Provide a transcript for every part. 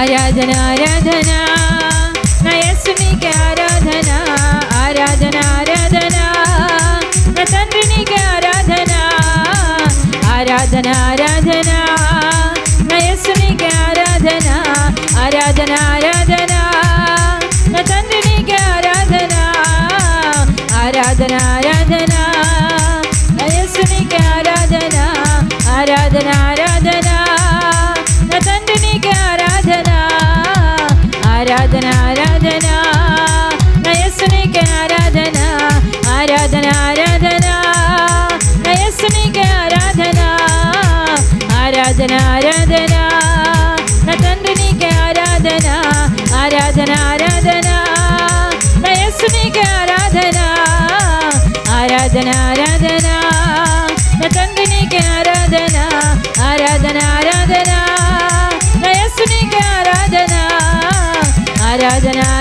ആരാധന ആരാധന. നയസ്മിക്ക് ആരാധന ആരാധന ആരാധന. തന്ത്രിനിക്ക് ആരാധന ആരാധന ആരാധന. നയസ്മിക്ക് ആരാധന ആരാധന ആരാധന. ఆరాధన ఆరాధన నా తండ్రికి ఆరాధన ఆరాధన ఆరాధన నా యేసునికి ఆరాధన ఆరాధన ఆరాధన నా తండ్రికి ఆరాధన ఆరాధన ఆరాధన నా యేసునికి ఆరాధన ఆరాధన ఆరాధన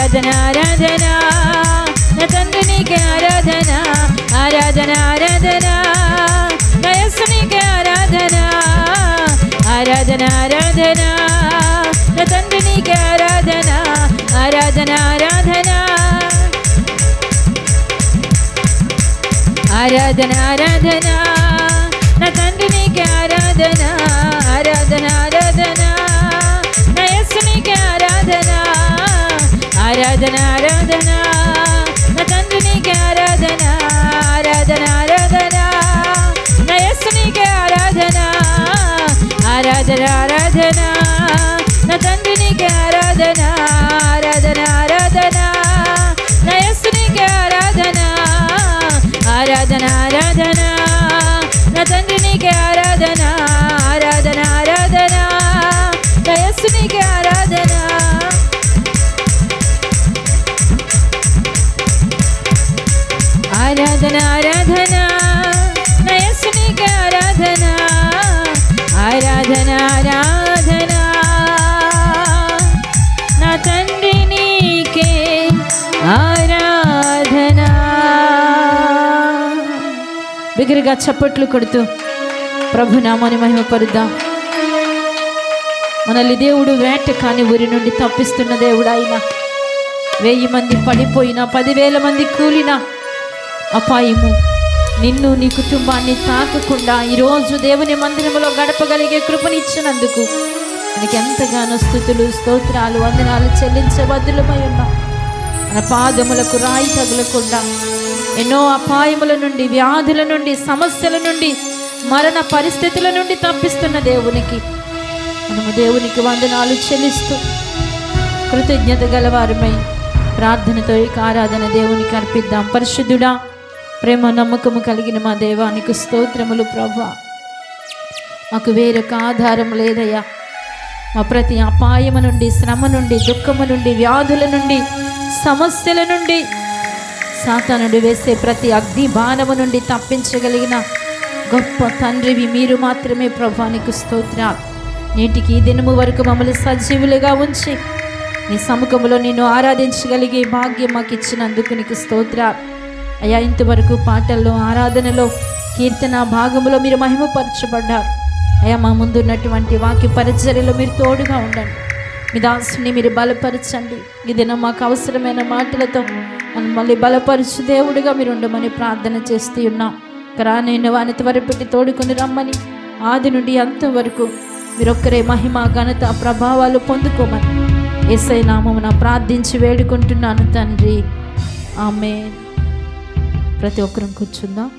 ആരാധന ആരാധന. നതന്തുനിക്ക് ആരാധന ആരാധന ആരാധന. നയസ്തുനിക്ക് ആരാധന ആരാധന ആരാധന. നതന്തുനിക്ക് ആരാധന ആരാധന ആരാധന. ആരാധന ആരാധന. ആരാധന ആരാധന തന്ത്രിനിക്ക് ആരാധന ആരാധന ആരാധന നയസ്നിക്ക് ആരാധന ആരാധന ആരാധന തന്ത്രിനിക്ക് ആരാധന ആരാധന ആരാധന നയസ്നിക്ക് ആരാധന ആരാധന ആരാധന തന്ത്രി బిగ్గరగా చప్పట్లు కొడుతూ ప్రభు నామాని మహిమపరుద్దాం. మనల్ని దేవుడు వేట కాని ఊరి నుండి తప్పిస్తున్న దేవుడు ఆయన వెయ్యి మంది పడిపోయినా పదివేల మంది కూలినా అపాయము నిన్ను నీ కుటుంబాన్ని తాకకుండా ఈరోజు దేవుని మందిరంలో గడపగలిగే కృపనిచ్చినందుకు మనకి ఎంతగానో స్థుతులు స్తోత్రాలు వందనాలు చెల్లించే బదులమై ఉన్నాం. మన పాదములకు రాయి తగులకుండా ఎన్నో అపాయముల నుండి వ్యాధుల నుండి సమస్యల నుండి మరణ పరిస్థితుల నుండి తప్పిస్తున్న దేవునికి. మనము దేవునికి వందనాలు చెల్లిస్తూ కృతజ్ఞత గలవారమై ప్రార్థనతో ఈ ఆరాధన దేవునికి అర్పిద్దాం. పరిశుద్ధుడా ప్రేమ నమ్మకము కలిగిన మా దేవానికి స్తోత్రములు ప్రభా మాకు వేరొక ఆధారం లేదయ్యా. మా ప్రతి అపాయము నుండి శ్రమ నుండి దుఃఖము నుండి వ్యాధుల నుండి సమస్యల నుండి సాతానుడు వేసే ప్రతి అగ్ని బాణము నుండి తప్పించగలిగిన గొప్ప తండ్రివి మీరు మాత్రమే ప్రభానికి స్తోత్ర నేటికి ఈ దినము వరకు మమ్మల్ని సజీవులుగా ఉంచి నీ సముఖంలో నిన్ను ఆరాధించగలిగే భాగ్యం మాకు ఇచ్చినందుకు నీకు స్తోత్ర అయ్యా ఇంతవరకు పాటల్లో ఆరాధనలో కీర్తన భాగంలో మీరు మహిమపరచబడ్డారు. అయ్యా మా ముందున్నటువంటి వాక్య పరిచర్యలో మీరు తోడుగా ఉండండి. మీ దాసుని మీరు బలపరచండి. ఈ దినం మాకు అవసరమైన మాటలతో మళ్ళీ బలపరచు దేవుడిగా మీరు ఉండమని ప్రార్థన చేస్తూ ఉన్నాం. రానైన వాని త్వరపెట్టి తోడుకొని రమ్మని. ఆది నుండి అంతవరకు మీరొక్కరే మహిమ ఘనత ప్రభావాలు పొందుకోమని. ఎస్ఐ నామమున ప్రార్థించి వేడుకుంటున్నాను తండ్రి. ఆమె ప్రతి ఒక్కరం కూర్చుందాం.